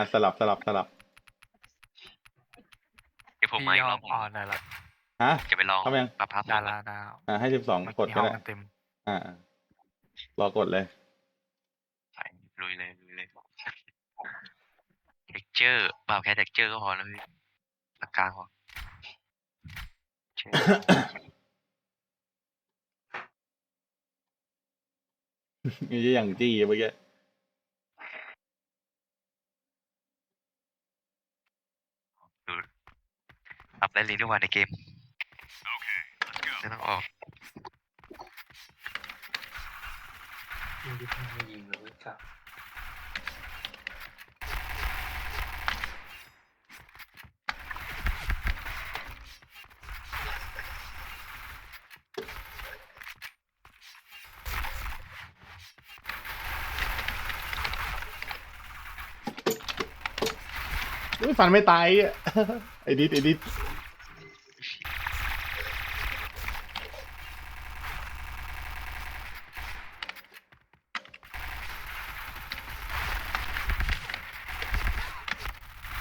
อะสลับสลับสลับเดี๋ยวผมมาอีกรอบอ๋อได้ละฮะจะไปลองเข้าไปยังปรับภาพได้ละได้ละอ่าให้สิบสองเมื่อกดกี้ก็ห้องได้มันเต็มอ่าอ่ารอกดเลยใส่ลุยเลยลุยเลยเท็กเจอร์เปล่าแค่เท็กเจอร์ก็พอแล้วพี่ปากกลางพอเชื่อนี่อย่างจี้เมื่อกี้ ปรับได้เลยทุกวันในเกมไม่ต้องออกยิงที่ทำยิงเลยครับ ไม่ฟันไม่ตายอะไอ้ดิดไอ้ดิด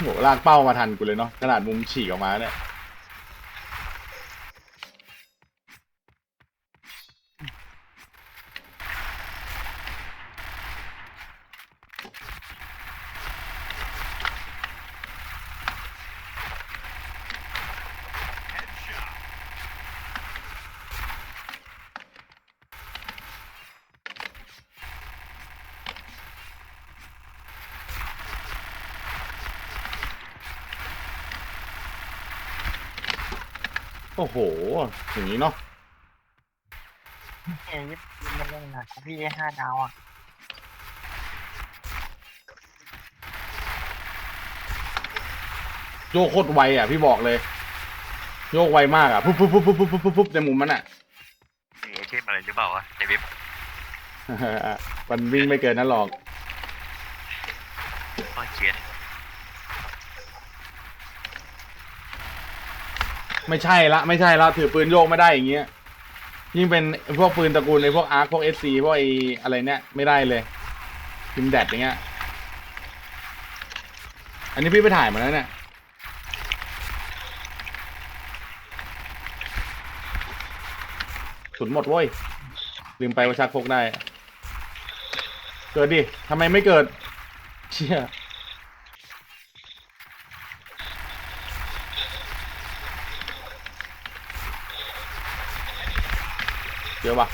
โหลากเป้ามาทันกูเลยเนาะขนาดมุมฉีกออกมาเนี่ย โอ้โห อย่างนี้เนาะเอ้ยมันเล่นหนักพี่ห้าดาวอะโยกโคตรไวอะพี่บอกเลย โยกไวมากอะปุ๊บปุ๊บปุ๊บปุ๊บปุ๊บปุ๊บปุ๊บในมุมมันอะ มีไอเทมอะไรหรือเปล่าวะในเว็บมันวิ่งไม่เกินนั้นหรอก ข้อเขียน ไม่ใช่ละไม่ใช่ละถือปืนโยกไม่ได้อย่างเงี้ยยิ่งเป็นพวกปืนตระกูลในพวกอาร์คพวกเอสซีพวกไออะไรเนี่ยไม่ได้เลยพิมแดดอย่างเงี้ยอันนี้พี่ไปถ่ายมาแล้วเนี่ยสุนหมดเว้ยลืมไปว่าชักพกได้ เกิดดิทำไมไม่เกิด เชี่ย เดี๋ยวปะ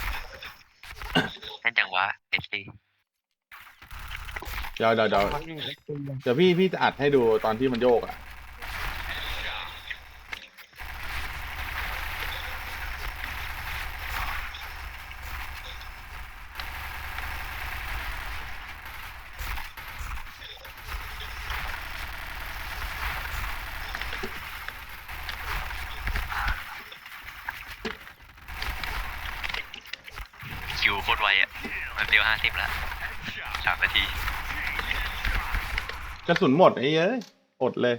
นั่นจังวะเอสซีเดี๋ยวเดี๋ยวเดี๋ยวเขาพี่เอ็กซ์ตีนเดี๋ยวพี่พี่จะอัดให้ดูตอนที่มันโยกอะ ไวอะเดียวห้าสิบละสามนาที กระสุนหมดไอ้เอ้ยอดเลย